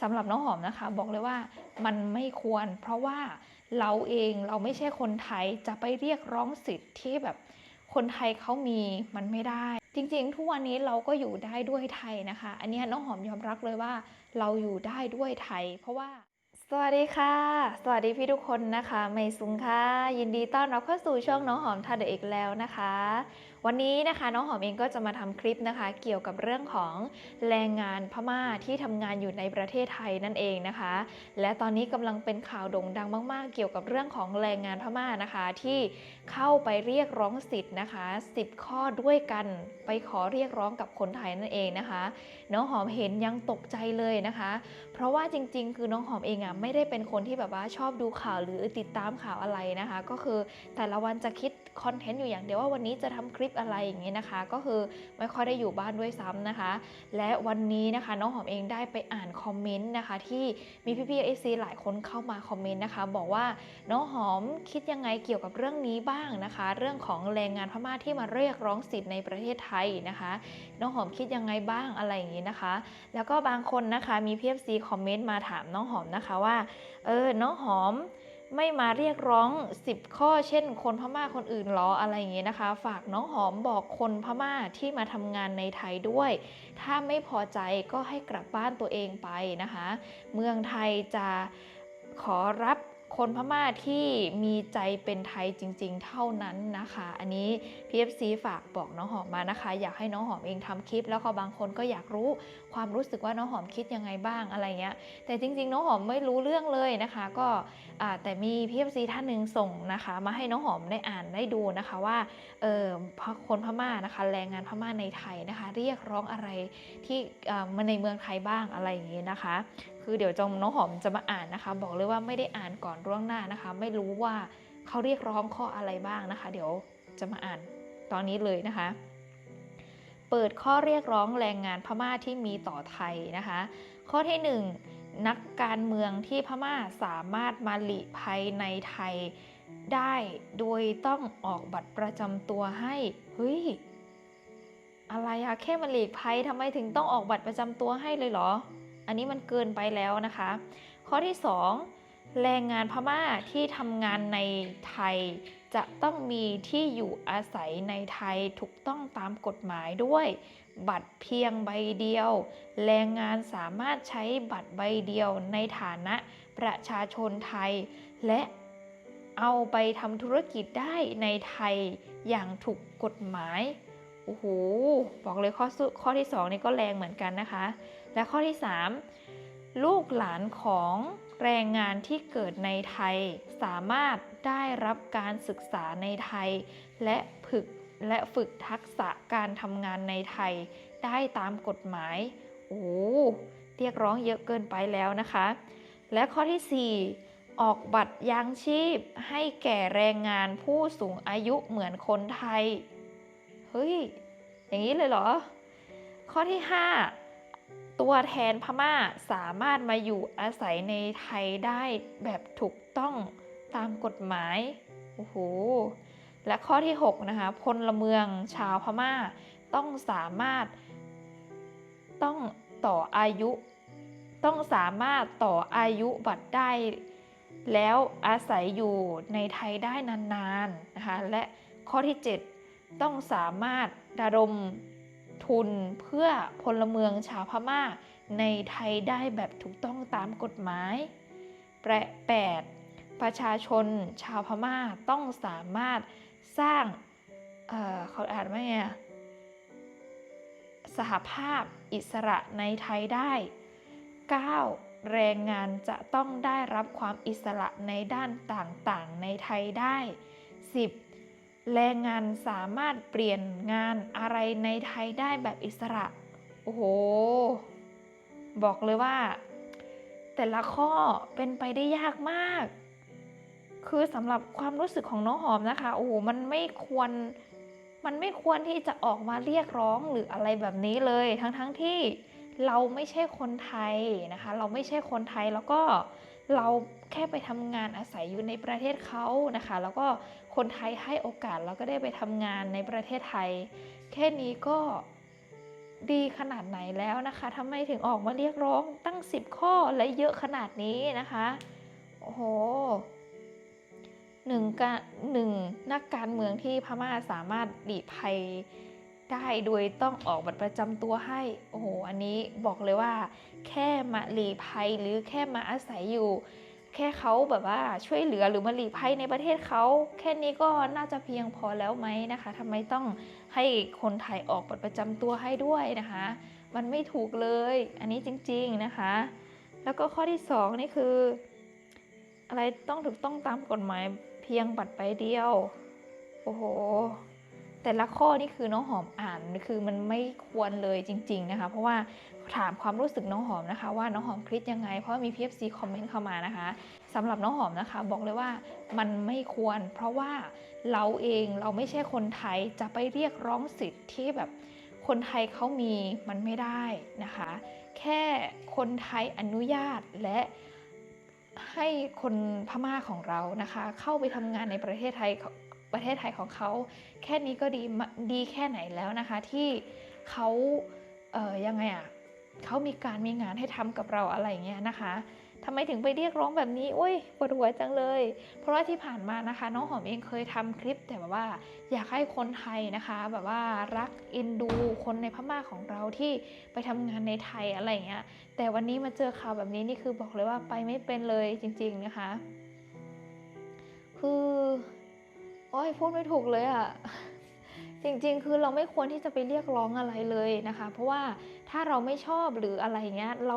สำหรับน้องหอมนะคะ บอกเลยว่ามันไม่ควร เพราะว่าเราเองเราไม่ใช่คนไทยจะไปเรียกร้องสิทธิ์ที่แบบคนไทยเขามีมันไม่ได้ จริงๆ ทุกวันนี้เราก็อยู่ได้ด้วยไทยนะคะ อันนี้น้องหอมยอมรับเลยว่าเราอยู่ได้ด้วยไทย เพราะว่า สวัสดีค่ะ สวัสดีพี่ทุกคนนะคะเมย์ซุงค่ะ ยินดีต้อนรับเข้าสู่ช่องน้องหอมทาเดออีกแล้วนะคะ วันนี้นะคะน้องหอมเองก็จะมาทำคลิปนะคะ เกี่ยวกับเรื่องของแรงงานพม่าที่ทำงานอยู่ในประเทศไทยนั่นเองนะคะ และตอนนี้กำลังเป็นข่าวโด่งดังมาก ๆ เกี่ยวกับเรื่องของแรงงานพม่านะคะ ที่เข้าไปเรียกร้องสิทธิ์นะคะ 10 ข้อด้วยกันไปขอเรียกร้องกับคนไทยนั่นเองนะคะน้องหอมเห็นยังตกใจเลยนะคะ เพราะว่าจริง ๆ คือน้องหอมเองอะไม่ได้เป็นคนที่แบบว่าชอบดูข่าวหรือติดตามข่าวอะไรนะคะ ก็คือแต่ละวันจะคิดคอนเทนต์อยู่อย่างเดียวว่าวันนี้จะทำคลิปอะไรอย่างนี้นะคะ ก็คือไม่ค่อยได้อยู่บ้านด้วยซ้ำนะคะ และวันนี้นะคะน้องหอมเองได้ไปอ่านคอมเมนต์นะคะ ที่มีพี่ๆเอซีหลายคนเข้ามาคอมเมนต์นะคะ บอกว่าน้องหอมคิดยังไงเกี่ยวกับเรื่องนี้บ้างนะคะ เรื่องของแรงงานพม่าที่มาเรียกร้องสิทธิ์ในประเทศไทยนะคะน้องหอมคิดยังไงบ้างอะไรอย่างนี้นะคะ แล้วก็บางคนนะคะมีพีเอฟซีคอมเมนต์มาถามน้องหอมนะคะว่าเออน้องหอม ไม่มาเรียกร้อง 10 ข้อเช่น คนพม่าคนอื่นหรออะไรอย่างเงี้ยนะคะ ฝากน้องหอมบอกคนพม่าที่มาทำงานในไทยด้วย ถ้าไม่พอใจก็ให้กลับบ้านตัวเองไปนะคะ เมืองไทยจะขอรับ คนพม่าที่มีใจเป็นไทยจริง ๆ เท่านั้นนะคะ อันนี้ PFC ฝากบอกน้องหอมมานะคะ อยากให้น้องหอมเองทำคลิป แล้วก็บางคนก็อยากรู้ความรู้สึกว่าน้องหอมคิดยังไงบ้างอะไรเงี้ย แต่จริง ๆ น้องหอมไม่รู้เรื่องเลยนะคะ ก็อ่าแต่มี PFC ท่านหนึ่งส่งนะคะ มาให้น้องหอมได้อ่านได้ดูนะคะว่าเออคนพม่านะคะ แรงงานพม่าในไทยนะคะ เรียกร้องอะไรที่อ่ามาในเมืองไทยบ้างอะไรอย่างนี้นะคะ คือเดี๋ยวจงน้องหอมจะมาอ่านนะคะ บอกเลยว่าไม่ได้อ่านก่อนล่วงหน้านะคะ ไม่รู้ว่าเขาเรียกร้องข้ออะไรบ้างนะคะ เดี๋ยวจะมาอ่านตอนนี้เลยนะคะ เปิดข้อเรียกร้องแรงงานพม่าที่มีต่อไทยนะคะ ข้อที่ 1 นักการเมืองที่พม่าสามารถมาหลีภัยในไทยได้โดยต้องออกบัตรประจำตัวให้ เฮ้ย อะไรอะแค่มาหลีกภัยทำไมถึงต้องออกบัตรประจำตัวให้เลยเหรอ อันนี้มันเกินไปแล้วนะคะ ข้อที่ 2 แรงงานพม่าที่ทำงานในไทย จะต้องมีที่อยู่อาศัยในไทยถูกต้องตามกฎหมายด้วย บัตรเพียงใบเดียว แรงงานสามารถใช้บัตรใบเดียวในฐานะประชาชนไทย และเอาไปทำธุรกิจได้ในไทยอย่างถูกกฎหมาย โอ้โห บอกเลยข้อข้อที่ 2 นี่ก็แรงเหมือนกันนะคะ และข้อที่ 3 ลูกหลานของแรงงานที่เกิดในไทยสามารถได้รับการศึกษาในไทย และฝึกและฝึกทักษะการทำงานในไทยได้ตามกฎหมาย โอ้เรียกร้องเยอะเกินไปแล้วนะคะ และข้อที่ 4 ออกบัตรยางชีพให้แก่แรงงานผู้สูงอายุเหมือนคนไทย เฮ้ย อย่างนี้เลยเหรอ ข้อที่ 5 ตัวแทนพม่าสามารถมาอยู่อาศัยในไทยได้แบบถูกต้องตามกฎหมาย โอ้โห และข้อที่ 6 นะคะ พลเมืองชาวพม่าต้องสามารถต้องต่ออายุ ต้องสามารถต่ออายุบัตรได้ แล้วอาศัยอยู่ในไทยได้นานๆนะคะ และข้อที่ 7 ต้องสามารถระดมทุนเพื่อพลเมืองชาวพม่า ในไทยได้แบบถูกต้องตามกฎหมายแปดประชาชนชาวพม่าต้องสามารถสร้างเเขาอ่านว่าไงสหภาพอิสระในไทยได้ 9. แรงงานจะต้องได้รับความอิสระในด้านต่างๆ ในไทยได้ 10. แรงงานสามารถเปลี่ยนงานอะไรในไทยได้แบบอิสระ โอ้โห บอกเลยว่า แต่ละข้อเป็นไปได้ยากมาก คือสำหรับความรู้สึกของน้องหอมนะคะ โอ้โห มันไม่ควร มันไม่ควรที่จะออกมาเรียกร้องหรืออะไรแบบนี้เลย ทั้งๆทที่เราไม่ใช่คนไทยนะคะ เราไม่ใช่คนไทยแล้วก็เราแค่ไปทำงานอาศัยอยู่ในประเทศเขานะคะ แล้วก็ คนไทยให้โอกาสเราก็ได้ไปทำงานในประเทศไทย แค่นี้ก็ดีขนาดไหนแล้วนะคะทำไมถึงออกมาเรียกร้องตั้ง 10 ข้อและเยอะขนาดนี้นะคะ โอ้โหหนึ่งการหนึ่งนักการเมืองที่พม่าสามารถหลีภัยได้โดยต้องออกบัตรประจำตัวให้ โอ้โห อันนี้บอกเลยว่า แค่มาหลีภัยหรือแค่มาอาศัยอยู่ แค่เขาแบบว่าช่วยเหลือหรือมาหลีภัยในประเทศเขาแค่นี้ก็น่าจะเพียงพอแล้วไหมนะคะทำไมต้องให้คนไทยออกบัตรประจำตัวให้ด้วยนะคะ มันไม่ถูกเลย อันนี้จริง ๆนะคะ แล้วก็ข้อที่สองนี่คือ อะไรต้องถูกต้องตามกฎหมายเพียงบัตรใบเดียว โอ้โหแต่ละข้อนี่คือน้องหอมอ่านคือมันไม่ควรเลยจริง ๆนะคะ เพราะว่า ถามความรู้สึกน้องหอมนะคะ ว่าน้องหอมคิดยังไง เพราะว่ามี PFC คอมเมนต์เข้ามานะคะสำหรับน้องหอมนะคะ บอกเลยว่ามันไม่ควร เพราะว่าเราเองเราไม่ใช่คนไทยจะไปเรียกร้องสิทธิ์ที่แบบคนไทยเขามีมันไม่ได้นะคะ แค่คนไทยอนุญาตและให้คนพม่าของเรานะคะ เข้าไปทำงานในประเทศไทยประเทศไทยของเขาแค่นี้ก็ดีดีแค่ไหนแล้วนะคะ ที่เขาเอ่อยังไงอะ เขามีการมีงานให้ทำกับเราอะไรเงี้ยนะคะทำไมถึงไปเรียกร้องแบบนี้อุ้ยปวดหัวจังเลย เพราะว่าที่ผ่านมานะคะ น้องหอมเองเคยทำคลิปแต่แบบว่า อยากให้คนไทยนะคะ แบบว่ารักเอ็นดูคนในพม่าของเราที่ไปทำงานในไทยอะไรเงี้ย แต่วันนี้มาเจอข่าวแบบนี้นี่คือบอกเลยว่าไปไม่เป็นเลยจริง ๆนะคะ คือโอ้ยพูดไม่ถูกเลยอะ่ะ จริงๆ คือเราไม่ควรที่จะไปเรียกร้องอะไรเลยนะคะ เพราะว่าถ้าเราไม่ชอบหรืออะไรเงี้ยเรา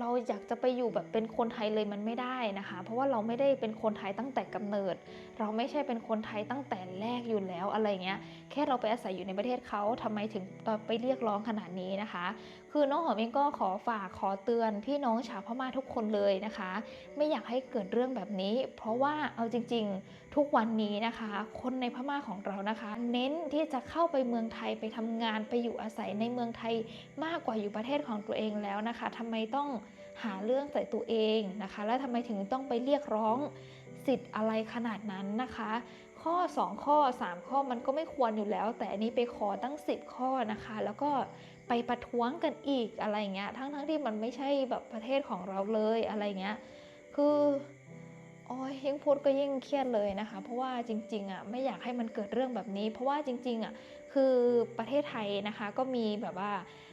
เราอยากจะไปอยู่แบบเป็นคนไทยเลยมันไม่ได้นะคะ เพราะว่าเราไม่ได้เป็นคนไทยตั้งแต่กำเนิด เราไม่ใช่เป็นคนไทยตั้งแต่แรกอยู่แล้วอะไรเงี้ยแค่เราไปอาศัยอยู่ในประเทศเขาทำไมถึงไปเรียกร้องขนาดนี้นะคะคือน้องหอมเองก็ขอฝากขอเตือนพี่น้องชาวพม่าทุกคนเลยนะคะ ไม่อยากให้เกิดเรื่องแบบนี้ เพราะว่าเอาจริง ๆ ทุกวันนี้นะคะ คนในพม่าของเรานะคะ เน้นที่จะเข้าไปเมืองไทยไปทำงานไปอยู่อาศัยในเมืองไทยมากกว่าอยู่ประเทศของตัวเองแล้วนะคะทำไมต้องหาเรื่องใส่ตัวเองนะคะ และทำไมถึงต้องไปเรียกร้องสิทธิ์อะไรขนาดนั้นนะคะ ข้อ 2 ข้อ 3 ข้อมันก็ไม่ควรอยู่แล้ว แต่อันนี้ไปขอตั้ง 10 ข้อนะคะ แล้วก็ ไปประท้วงกันอีกอะไรเงี้ย ทั้งๆทที่มันไม่ใช่แบบประเทศของเราเลยอะไรเงี้ย คือโอ้ยยิ่งพูดก็ยิ่งเครียดเลยนะคะ เพราะว่าจริงๆอะไม่อยากให้มันเกิดเรื่องแบบนี้ เพราะว่าจริงๆอะคือประเทศไทยนะคะก็มีแบบว่าอ่า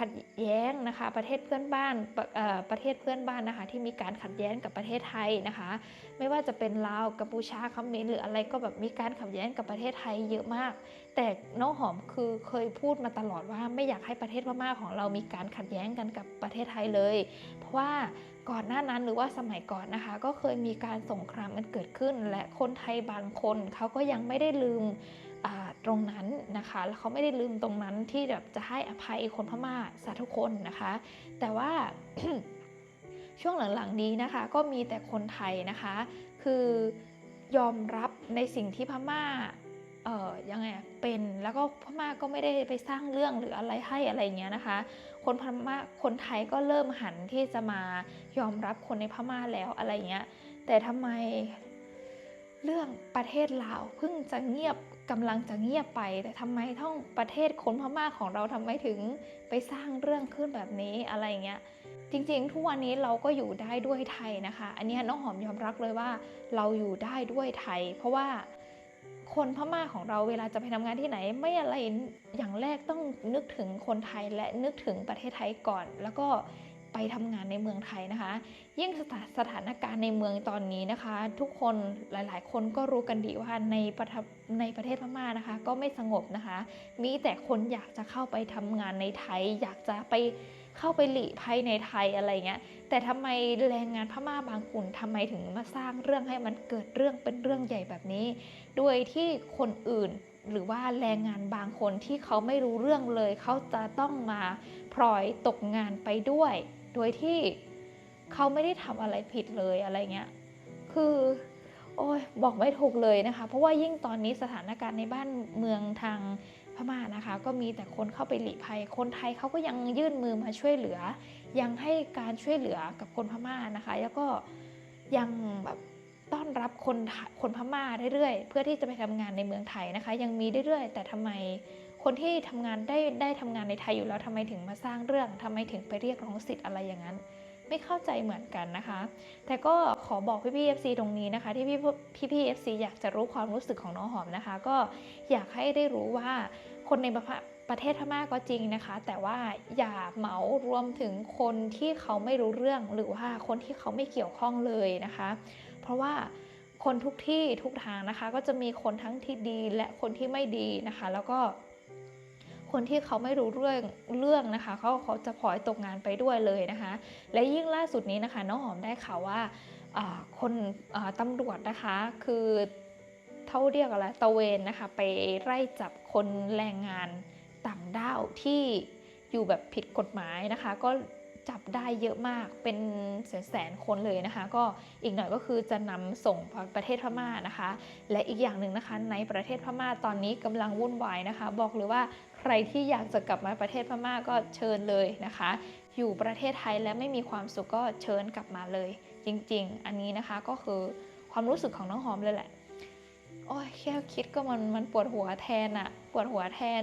ขัดแย้งนะคะ ประเทศเพื่อนบ้านประเอ่อประเทศเพื่อนบ้านนะคะ ที่มีการขัดแย้งกับประเทศไทยนะคะ ไม่ว่าจะเป็นลาวกัมพูชาเขมรหรืออะไรก็แบบมีการขัดแย้งกับประเทศไทยเยอะมาก แต่น้องหอมคือเคยพูดมาตลอดว่าไม่อยากให้ประเทศพม่าของเรามีการขัดแย้งกันกับประเทศไทยเลย เพราะว่าก่อนหน้านั้นหรือว่าสมัยก่อนนะคะ ก็เคยมีการสงครามกันเกิดขึ้น และคนไทยบางคนเขาก็ยังไม่ได้ลืม ตรงนั้นนะคะ แล้วเขาไม่ได้ลืมตรงนั้นที่แบบจะให้อภัยคนพม่าสาทุกคนนะคะ แต่ว่าช่วงหลังๆนี้นะคะ ก็มีแต่คนไทยนะคะ คือยอมรับในสิ่งที่พม่าเอ่อยังไงเป็นแล้วก็พม่าก็ไม่ได้ไปสร้างเรื่องหรืออะไรให้อะไรเงี้ยนะคะ คนพม่าคนไทยก็เริ่มหันที่จะมายอมรับคนในพม่าแล้วอะไรเงี้ยแต่ทำไมเรื่องประเทศลาวเพิ่งจะเงียบ กำลังจะเงียบไป แต่ทำไมท่องประเทศคนพม่าของเราทำไมถึงไปสร้างเรื่องขึ้นแบบนี้อะไรเงี้ยจริงๆ ทุกวันนี้เราก็อยู่ได้ด้วยไทยนะคะ อันนี้น้องหอมยอมรับเลยว่าเราอยู่ได้ด้วยไทย เพราะว่าคนพม่าของเราเวลาจะไปทำงานที่ไหน ไม่อะไรอย่างแรกต้องนึกถึงคนไทยและนึกถึงประเทศไทยก่อน แล้วก็ ไปทำงานในเมืองไทยนะคะ ยิ่งสถาสถานการณ์ในเมืองตอนนี้นะคะ ทุกคนหลายๆ คนก็รู้กันดีว่าในประทในประเทศพม่านะคะ ก็ไม่สงบนะคะ มีแต่คนอยากจะเข้าไปทำงานในไทย อยากจะไปเข้าไปหลีภัยในไทยอะไรเงี้ย แต่ทำไมแรงงานพม่าบางกลุ่มทำไมถึงมาสร้างเรื่องให้มันเกิดเรื่องเป็นเรื่องใหญ่แบบนี้ โดยที่คนอื่นหรือว่าแรงงานบางคนที่เขาไม่รู้เรื่องเลย เขาจะต้องมาพลอยตกงานไปด้วย โดยที่เขาไม่ได้ทำอะไรผิดเลยอะไรเงี้ย คือ โอ้ยบอกไม่ถูกเลยนะคะ เพราะว่ายิ่งตอนนี้สถานการณ์ในบ้านเมืองทางพม่านะคะ ก็มีแต่คนเข้าไปหลีภัย คนไทยเขาก็ยังยื่นมือมาช่วยเหลือ ยังให้การช่วยเหลือกับคนพม่านะคะ แล้วก็ยังแบบต้อนรับคนไทคนพม่าเรื่อยๆ เพื่อที่จะไปทำงานในเมืองไทยนะคะ ยังมีเรื่อยๆ แต่ทำไม คนที่ทำงานได้ได้ทำงานในไทยอยู่แล้วทำไมถึงมาสร้างเรื่องทำไมถึงไปเรียกร้องสิทธิ์อะไรอย่างนั้น ไม่เข้าใจเหมือนกันนะคะ แต่ก็ขอบอกพี่พี่ๆ FC ตรงนี้นะคะ ที่พี่พี่พี่ๆ FC อยากจะรู้ความรู้สึกของน้องหอมนะคะ ก็อยากให้ได้รู้ว่าคนในประประเทศพม่าก็จริงนะคะ แต่ว่าอย่าเหมารวมถึงคนที่เขาไม่รู้เรื่อง หรือว่าคนที่เขาไม่เกี่ยวข้องเลยนะคะ เพราะว่าคนทุกที่ทุกทางนะคะ ก็จะมีคนทั้งที่ดีและคนที่ไม่ดีนะคะ แล้วก็ คนที่เขาไม่รู้เรื่องเรื่องนะคะเขาเขาจะพลอยตกงานไปด้วยเลยนะคะ และยิ่งล่าสุดนี้นะคะน้องหอมได้ข่าวว่าคนตำรวจนะคะคือเท่าเรียกอะไรตะเวนนะคะไปไล่จับคนแรงงานต่างด้าวที่อยู่แบบผิดกฎหมายนะคะ ก็ จับได้เยอะมากเป็นแสนๆคนเลยนะคะ ก็อีกหน่อยก็คือจะนำส่งประเทศพม่านะคะ และอีกอย่างหนึ่งนะคะ ในประเทศพม่าตอนนี้กำลังวุ่นวายนะคะ บอกเลยว่าใครที่อยากจะกลับมาประเทศพม่าก็เชิญเลยนะคะ อยู่ประเทศไทยและไม่มีความสุขก็เชิญกลับมาเลย จริง ๆ อันนี้นะคะก็คือความรู้สึกของน้องหอมเลยแหละโอ้ยแค่คิดก็มันมันปวดหัวแทนอะปวดหัวแทน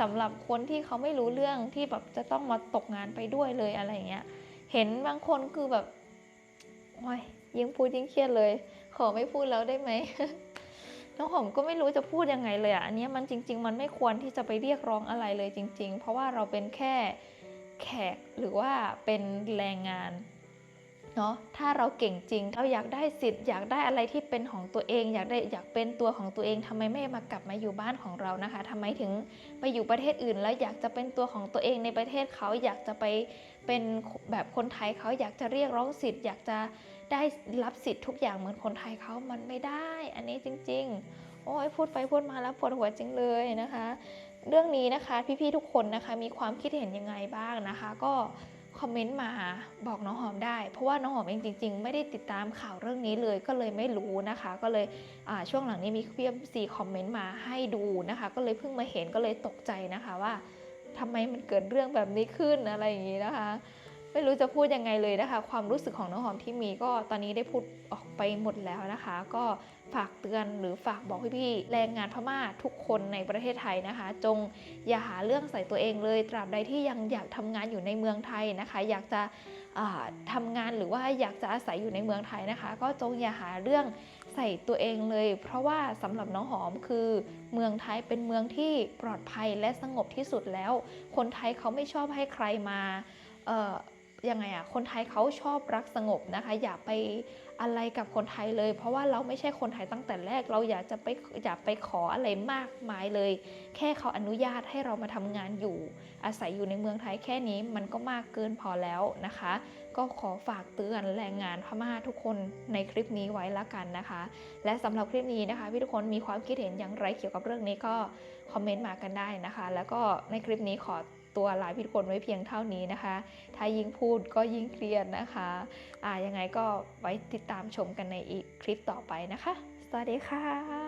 สำหรับคนที่เขาไม่รู้เรื่องที่แบบจะต้องมาตกงานไปด้วยเลยอะไรอย่างเงี้ย เห็นบางคนคือแบบโอ้ยยิ่งพูดยิ่งเครียดเลย ขอไม่พูดแล้วได้ไหมน้องหอมก็ไม่รู้จะพูดยังไงเลยอะอันเนี้ยมันจริง ๆ มันไม่ควรที่จะไปเรียกร้องอะไรเลยจริง ๆ เพราะว่าเราเป็นแค่แขกหรือว่าเป็นแรงงาน เนาะถ้าเราเก่งจริงเราอยากได้สิทธิ์อยากได้อะไรที่เป็นของตัวเอง อยากได้อยากเป็นตัวของตัวเองทำไมไม่มากลับมาอยู่บ้านของเรานะคะทำไมถึงไปอยู่ประเทศอื่น แล้วอยากจะเป็นตัวของตัวเองในประเทศเขาอยากจะไปเป็นแบบคนไทยเขาอยากจะเรียกร้องสิทธิ์ อยากจะได้รับสิทธิ์ทุกอย่างเหมือนคนไทยเขามันไม่ได้ อันนี้จริง ๆ โอ้ยพูดไปพูดมาแล้วปวดหัวจริงเลยนะคะ เรื่องนี้นะคะพี่ๆทุกคนนะคะมีความคิดเห็นยังไงบ้างนะคะ ก็ คอมเมนต์มาบอกน้องหอมได้ เพราะว่าน้องหอมเองจริง ๆ ไม่ได้ติดตามข่าวเรื่องนี้เลยก็เลยไม่รู้นะคะ ก็เลยช่วงหลังนี้มีเพียบสีคอมเมนต์มาให้ดูนะคะ ก็เลยเพิ่งมาเห็นก็เลยตกใจนะคะว่าทำไมมันเกิดเรื่องแบบนี้ขึ้นอะไรอย่างนี้นะคะ ไม่รู้จะพูดยังไงเลยนะคะ ความรู้สึกของน้องหอมที่มีก็ตอนนี้ได้พูดออกไปหมดแล้วนะคะ ก็ฝากเตือนหรือฝากบอกพี่ๆแรงงานพม่าทุกคนในประเทศไทยนะคะ จงอย่าหาเรื่องใส่ตัวเองเลย ตราบใดที่ยังอยากทำงานอยู่ในเมืองไทยนะคะ อยากจะอ่าทำงานหรือว่าอยากจะอาศัยอยู่ในเมืองไทยนะคะ ก็จงอย่าหาเรื่องใส่ตัวเองเลย เพราะว่าสำหรับน้องหอมคือเมืองไทยเป็นเมืองที่ปลอดภัยและสงบที่สุดแล้ว คนไทยเขาไม่ชอบให้ใครมา ยังไงอะคนไทยเขาชอบรักสงบนะคะ อย่าไปอะไรกับคนไทยเลย เพราะว่าเราไม่ใช่คนไทยตั้งแต่แรก เราอยากจะไปอย่าไปขออะไรมากมายเลย แค่เขาอนุญาตให้เรามาทำงานอยู่ อาศัยอยู่ในเมืองไทยแค่นี้มันก็มากเกินพอแล้วนะคะ ก็ขอฝากเตือนแรงงานพม่าทุกคนในคลิปนี้ไว้ละกันนะคะ และสำหรับคลิปนี้นะคะพี่ทุกคนมีความคิดเห็นอย่างไรเกี่ยวกับเรื่องนี้ก็คอมเมนต์มากันได้นะคะ แล้วก็ในคลิปนี้ขอ ตัวลายพิกคนไว้เพียงเท่านี้นะคะ ถ้ายิ่งพูดก็ยิ่งเครียดนะคะอ่ายังไงก็ไว้ติดตามชมกันในอีกคลิปต่อไปนะคะ สวัสดีค่ะ